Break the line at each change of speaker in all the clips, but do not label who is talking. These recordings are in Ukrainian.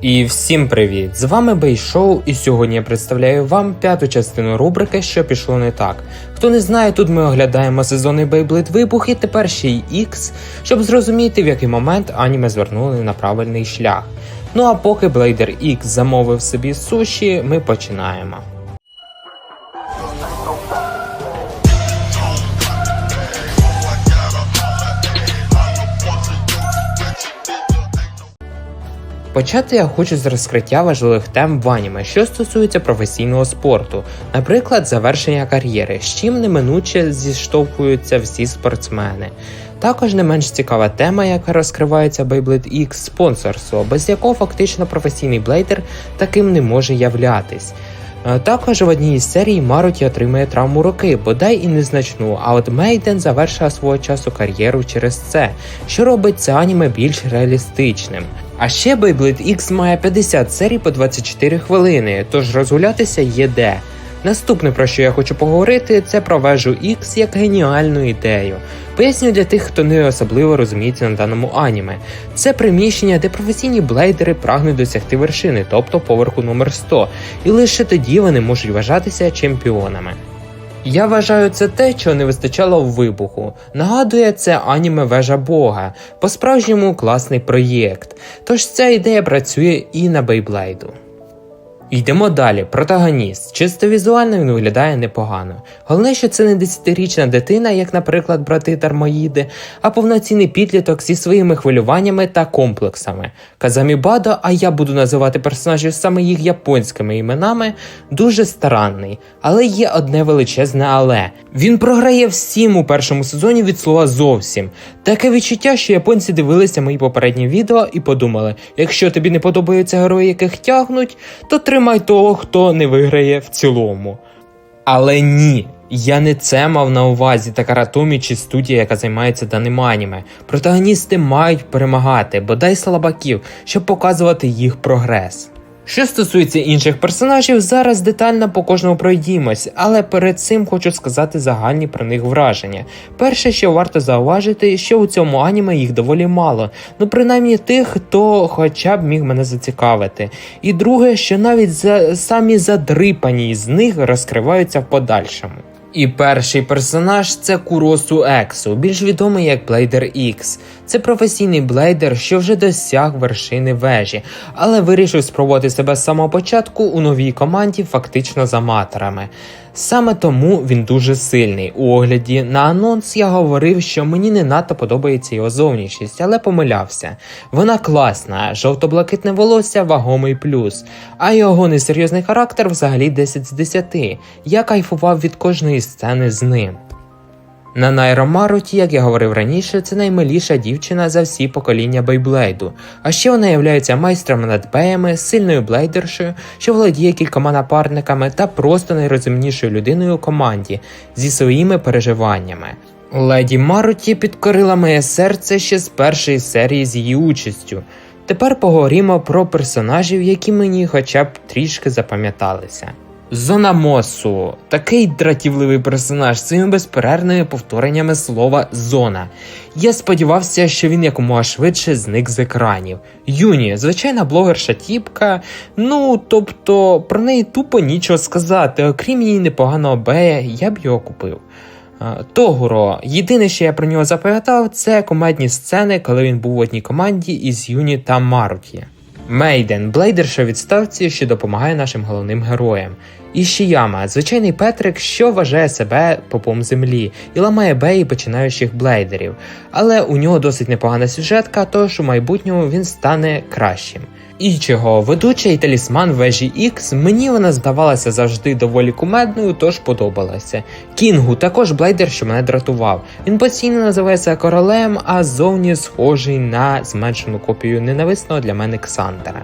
І всім привіт! З вами Бейшоу, і сьогодні я представляю вам п'яту частину рубрики, що пішло не так. Хто не знає, тут ми оглядаємо сезонний Beyblade Вибух і тепер ще й X, щоб зрозуміти, в який момент аніме звернули на правильний шлях. Ну а поки Блейдер X замовив собі суші, ми починаємо. Почати я хочу з розкриття важливих тем в аніме, що стосується професійного спорту, наприклад, завершення кар'єри, з чим неминуче зіштовхуються всі спортсмени. Також не менш цікава тема, яка розкривається Beyblade X спонсорство, без якого фактично професійний блейдер таким не може являтись. Е, Також в одній із серій Маруті отримує травму руки, бодай і незначну, а от Мейден завершила свого часу кар'єру через це, що робить це аніме більш реалістичним. А ще Beyblade X має 50 серій по 24 хвилини, тож розгулятися є де. Наступне, про що я хочу поговорити, це про вежу X як геніальну ідею. Поясню для тих, хто не особливо розуміється на даному аніме. Це приміщення, де професійні блейдери прагнуть досягти вершини, тобто поверху номер 100, і лише тоді вони можуть вважатися чемпіонами. Я вважаю це те, чого не вистачало в вибуху. Нагадує це аніме Вежа Бога, по-справжньому класний проєкт. Тож ця ідея працює і на Бейблейду. Йдемо далі. Протагоніст. Чисто візуально він виглядає непогано. Головне, що це не десятирічна дитина, як, наприклад, брати Дармоїди, а повноцінний підліток зі своїми хвилюваннями та комплексами. Казамі Бадо, а я буду називати персонажів саме їх японськими іменами, дуже старанний. Але є одне величезне але. Він програє всім у першому сезоні від слова зовсім. Таке відчуття, що японці дивилися мої попередні відео і подумали: якщо тобі не подобаються герої, яких тягнуть, то тримай того, хто не виграє в цілому. Але ні, я не це мав на увазі Такаратомі чи студія, яка займається даним аніме. Протагоністи мають перемагати, бодай слабаків, щоб показувати їх прогрес. Що стосується інших персонажів, зараз детально по кожному пройдімось, але перед цим хочу сказати загальні про них враження. Перше, що варто зауважити, що у цьому аніме їх доволі мало, ну принаймні тих, хто хоча б міг мене зацікавити. І друге, що навіть за самі задрипані з них розкриваються в подальшому. І перший персонаж це Куросу Ексу, більш відомий як Блейдер X. Це професійний блейдер, що вже досяг вершини вежі, але вирішив спробувати себе з самого початку у новій команді, фактично за аматорами. Саме тому він дуже сильний. У огляді на анонс я говорив, що мені не надто подобається його зовнішність, але помилявся. Вона класна, жовто-блакитне волосся вагомий плюс, а його несерйозний характер взагалі 10 з 10. Я кайфував від кожної сцени з ним. На Найро Маруті, як я говорив раніше, це наймиліша дівчина за всі покоління Бейблейду. А ще вона є майстром над беями, сильною блейдершою, що володіє кількома напарниками та просто найрозумнішою людиною у команді зі своїми переживаннями. Леді Маруті підкорила моє серце ще з першої серії з її участю. Тепер поговоримо про персонажів, які мені хоча б трішки запам'яталися. Зона Мосу такий дратівливий персонаж з своїми безперервними повтореннями слова зона. Я сподівався, що він якомога швидше зник з екранів. Юні, звичайна блогерша тіпка, ну тобто про неї тупо нічого сказати, окрім її непоганого бея, я б його купив. Тогуро, єдине, що я про нього запам'ятав, це комедні сцени, коли він був в одній команді із Юні та Маруті. Мейден, блейдерша відставці, що допомагає нашим головним героям. Ішіяма, звичайний Петрик, що вважає себе попом землі і ламає беї починаючих блейдерів, але у нього досить непогана сюжетка, тож у майбутньому він стане кращим. Ічого, ведуча і талісман вежі X, мені вона здавалася завжди доволі кумедною, тож подобалася. Кінгу також блейдер, що мене дратував. Він постійно називається королем, а зовні схожий на зменшену копію ненависного для мене Ксандера.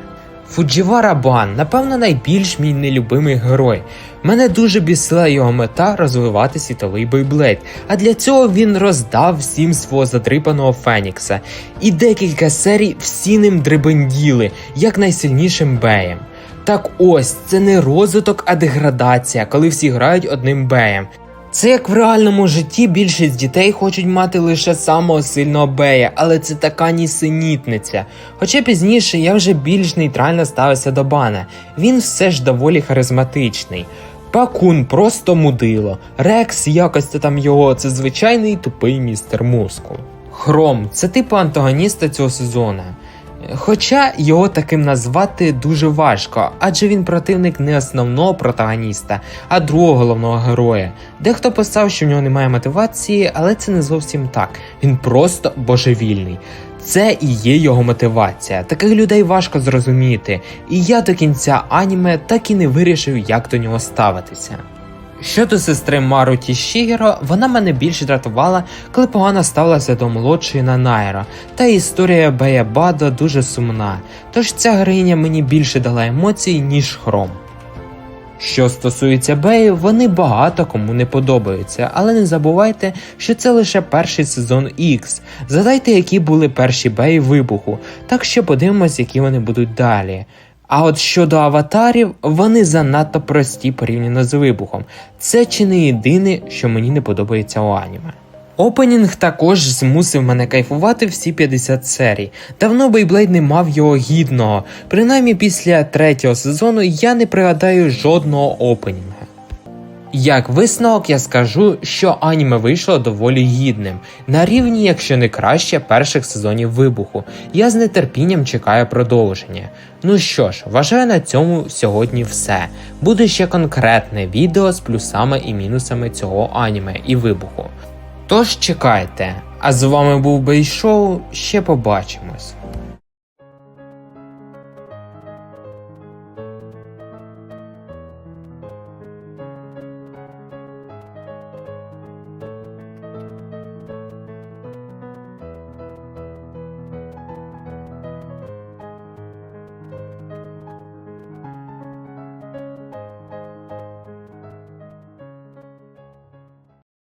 Фуджівара Бан, напевно, найбільш мій нелюбимий герой. Мене дуже бісила його мета розвивати світовий бейблейд, а для цього він роздав всім свого задрипаного Фенікса. І декілька серій всі ним дребенділи, як найсильнішим беєм. Так ось, це не розвиток, а деградація, коли всі грають одним беєм. Це як в реальному житті більшість дітей хочуть мати лише самого сильного бея, але це така нісенітниця. Хоча пізніше я вже більш нейтрально ставився до бана. Він все ж доволі харизматичний. Пакун просто мудило. Рекс, якось там його, це звичайний тупий містер мускул. Хром це типу антагоніста цього сезону. Хоча його таким назвати дуже важко, адже він противник не основного протагоніста, а другого головного героя. Дехто писав, що в нього немає мотивації, але це не зовсім так. Він просто божевільний. Це і є його мотивація. Таких людей важко зрозуміти, і я до кінця аніме так і не вирішив, як до нього ставитися. Щодо сестри Маруті Шігеро, вона мене більше дратувала, коли погано ставилася до молодшої Нанайро, та історія Бея Бадо дуже сумна, тож ця героїня мені більше дала емоцій, ніж хром. Що стосується Беїв, вони багато кому не подобаються, але не забувайте, що це лише перший сезон X. Згадайте, які були перші беї вибуху, так що подивимось, які вони будуть далі. А от щодо аватарів, вони занадто прості порівняно з вибухом. Це чи не єдине, що мені не подобається у аніме. Опенінг також змусив мене кайфувати всі 50 серій. Давно Бейблейд не мав його гідного. Принаймні після третього сезону я не пригадаю жодного опенінга. Як висновок, я скажу, що аніме вийшло доволі гідним, на рівні, якщо не краще, перших сезонів вибуху. Я з нетерпінням чекаю продовження. Ну що ж, вважаю на цьому сьогодні все. Буде ще конкретне відео з плюсами і мінусами цього аніме і вибуху. Тож чекайте, а з вами був Бейшоу, ще побачимось.